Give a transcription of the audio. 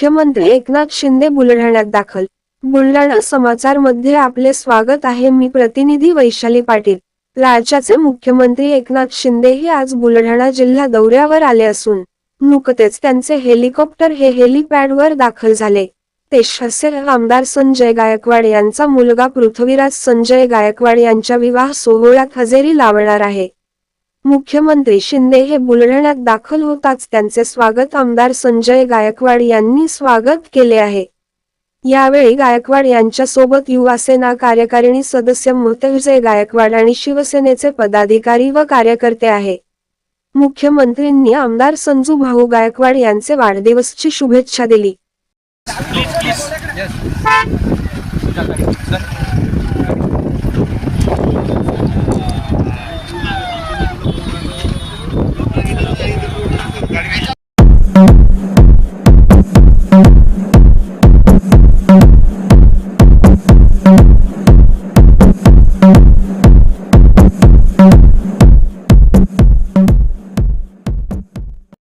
मुख्यमंत्री एकनाथ शिंदे बुलढाण्यात दाखल. बुलढाणा समाचारमध्ये आपले स्वागत आहे. मी प्रतिनिधी वैशाली पाटील. राज्याचे मुख्यमंत्री एकनाथ शिंदे हे आज बुलढाणा जिल्हा दौऱ्यावर आले असून नुकतेच त्यांचे हेलिकॉप्टर हे हेलिपॅडवर दाखल झाले. ते शसेर आमदार संजय गायकवाड यांचा मुलगा पृथ्वीराज संजय गायकवाड यांच्या विवाह सोहळ्यात हजेरी लावणार आहे. मुख्यमंत्री शिंदे हे बुलढाण्यात दाखल होताच त्यांचे स्वागत आमदार संजय गायकवाड यांनी स्वागत केले आहे. यावेळी गायकवाड यांच्यासोबत युवासेना कार्यकारिणी सदस्य मृतविजय गायकवाड आणि शिवसेनेचे पदाधिकारी व कार्यकर्ते आहे. मुख्यमंत्र्यांनी आमदार संजू भाऊ गायकवाड यांचे वाढदिवसची शुभेच्छा दिली.